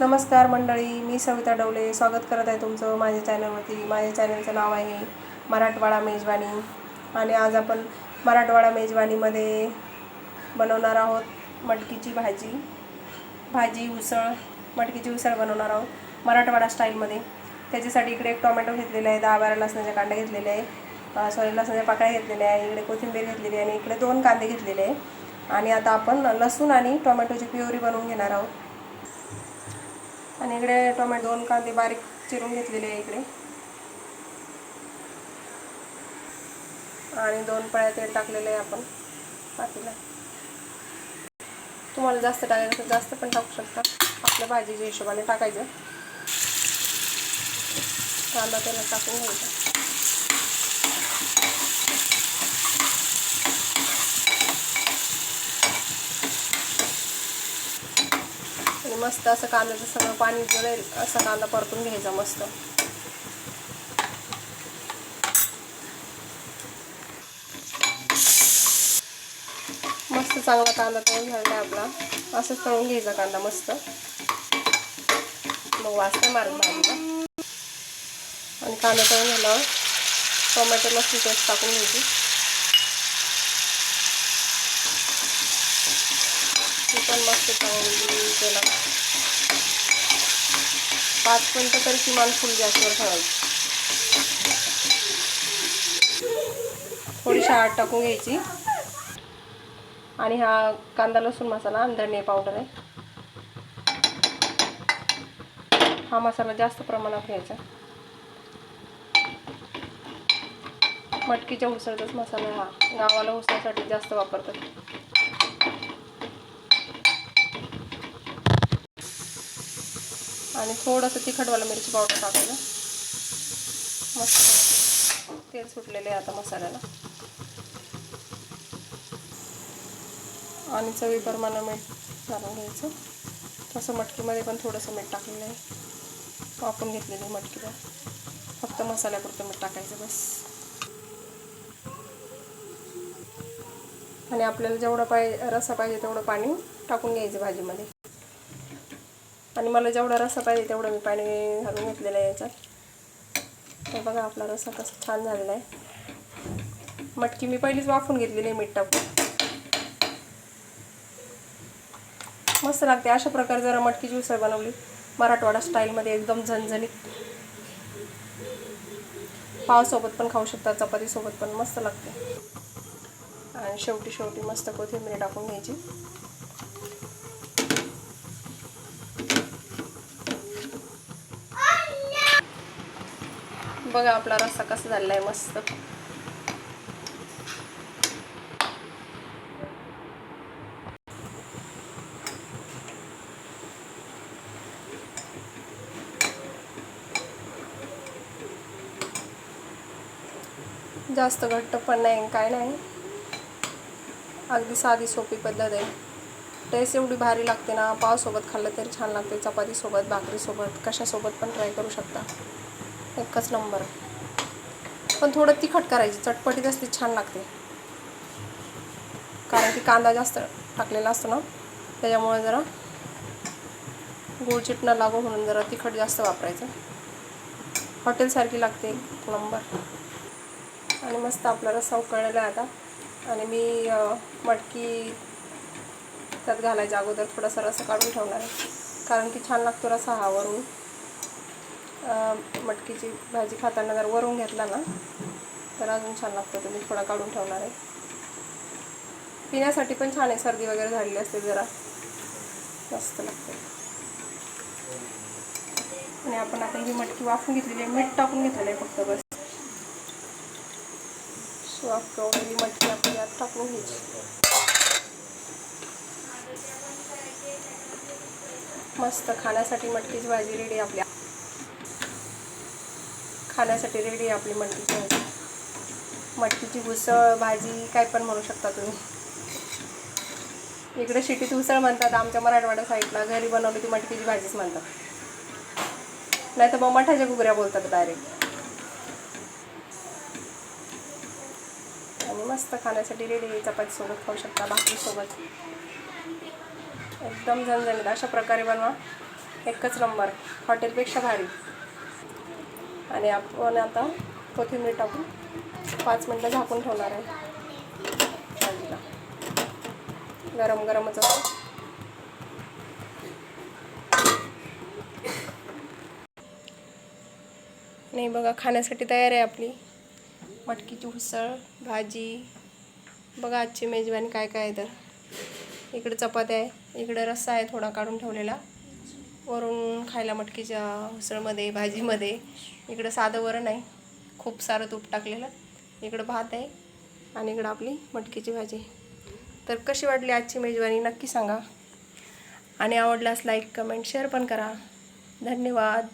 नमस्कार मंडळी मी सविता डवले. स्वागत करत आहे तुमचं माझ्या चॅनलवरती. माझ्या चॅनलचं नाव आहे मराठवाडा मेजवानी. आणि आज आपण मराठवाडा मेजवानीमध्ये बनवणार आहोत मटकीची भाजी. भाजी उसळ मटकीची उसळ बनवणार आहोत मराठवाडा स्टाईलमध्ये. त्याच्यासाठी इकडे एक टोमॅटो घेतलेला आहे दहा बारा लसणाच्या कांड्या घेतलेल्या आहे सॉरी लसणाच्या पाकळ्या घेतलेल्या आहे इकडे कोथिंबीर घेतलेली आहे आणि इकडे दोन कांदे घेतलेले आहे. आणि आता आपण लसूण आणि टोमॅटोची प्युरी बनवून घेणार आहोत. आणि इकडे टोमॅटो दोन कांदे बारीक चिरून घेतलेले आहे इकडे. आणि दोन पळ्या तेल टाकलेले आहे आपण. पातीला तुम्हाला जास्त टाकायचं तर जास्त पण टाकू शकता. आपल्या भाजीच्या हिशोबाने टाकायचं. कांदा त्याला टाकून घ्यायचा. मस्त असं कांद्याचं सगळं पाणी जळेल असा कांदा परतून घ्यायचा मस्त. मस्त चांगला कांदा तळून झाला आपला. असंच तळून घ्यायचा कांदा मस्त. मग वाजता मारून भाजीला. आणि कांदा तळून झाल्यावर टोमॅटो लसूण पेस्ट टाकून घ्यायची. ती पण मस्त चांगली त्याला पाच मिनटं तरी किमान फुल गॅसवर ठेवायची. थोडीशी आट टाकून घ्यायची. आणि हा कांदा लसूण मसाला आणि धणे पावडर आहे. हा मसाला जास्त प्रमाणात घ्यायचा. मटकीच्या उसळचाच मसाला हा गावाला उसळसाठी जास्त वापरतात. आणि थोडंसं तिखटवाला मिरची पावडर टाकायला मस्त. तेल सुटलेले आहे आता मसाल्याला. आणि चवीप्रमाणे मीठ घालून घ्यायचं. तसं मटकीमध्ये पण थोडंसं मीठ टाकलेलं आहे. वापरून घेतलेली मटकीला. फक्त मसाल्यापुरतं मीठ टाकायचं बस. आणि आपल्याला जेवढं पाहिजे रसा पाहिजे तेवढं पाणी टाकून घ्यायचं भाजीमध्ये. आणि मला जेवढा रसा पाहिजे तेवढं मी पाणी घालून घेतलेलं आहे याच्यात. तर बघा आपला रसा कसा छान झालेला आहे. मटकी मी पहिलीच वाफून घेतलेली आहे मीठ टाकून. मस्त लागते अशा प्रकारे जरा मटकीची उसळ बनवली. मराठवाडा स्टाईलमध्ये एकदम झणझणीत. पावसोबत पण खाऊ शकता चपातीसोबत पण मस्त लागते. आणि शेवटी शेवटी मस्त कोथिंबीर टाकून घ्यायची. बघा आपला रस्सा कसा झालेला आहे मस्त. जास्त घट्ट पण नाही काय नाही. अगदी साधी सोपी पद्धत आहे. टेस्ट एवढी भारी लागते ना पावसोबत खाल्लं तरी छान लागते चपातीसोबत भाकरीसोबत कशासोबत पण ट्राय करू शकता. एकच नंबर. पण थोडं तिखट करायची चटपटीत असली छान लागते. कारण की कांदा जास्त टाकलेला असतो ना त्याच्यामुळे जरा गुळचिट चिटणं लागू म्हणून जरा तिखट जास्त वापरायचं. हॉटेलसारखी लागते एक नंबर. आणि मस्त आपला रस्सा उकळलेला आहे आता. आणि मी मटकी त्यात घालायच्या अगोदर थोडासा रस्सा काढून ठेवणार आहे. कारण की छान लागतो रस्सा हा वरून. मटकीची भाजी खाताना जर वरून घेतला ना तर अजून छान लागतं तुम्ही थोडा काढून ठेवणार आहे. पिण्यासाठी पण छान आहे. सर्दी वगैरे झालेली असते जरा. मस्त लागते. आणि आपण आता ही मटकी वाफून घेतलेली आहे. मीठ टाकून घेतलेलं आहे फक्त बस. वाफ ही मटकी आपण यात टाकून घ्यायची. मस्त खाण्यासाठी मटकीची भाजी रेडी आपली. खाण्यासाठी रेडी आहे आपली मटकीची भाजी. मटकीची उसळ भाजी काय पण म्हणू शकता तुम्ही. इकडे शिटीत उसळ म्हणतात आमच्या मराठवाडा साईडला घरी बनवली ती मटकीची भाजीच म्हणतात. नाही तर मग मठाच्या घुगऱ्या बोलतात डायरेक्ट आणि मस्त खाण्यासाठी रेडी चपातीसोबत खाऊ शकता भाकरीसोबत एकदम झणझणीत अशा प्रकारे बनवा. एकच नंबर हॉटेलपेक्षा भारी. आणि आपण आता कोथिंबीर टाकून पाच मिनटं झाकून ठेवणार आहे. भाजीला गरम गरमच असतं. नाही बघा खाण्यासाठी तयार आहे आपली. मटकीची उसळ भाजी. बघा आजची मेजवानी काय काय आहे तर. इकडे चपात्या आहे इकडे रस्सा आहे थोडा काढून ठेवलेला. वरून खायला मटकीच्या उसळमध्ये भाजीमध्ये. इकडं साधं वरण आहे. खूप सारं तूप टाकलेलं. इकडं भात आहे आणि इकडं आपली मटकीची भाजी तर कशी वाटली आजची मेजवानी नक्की सांगा. आणि आवडल्यास लाईक कमेंट शेअर पण करा. धन्यवाद.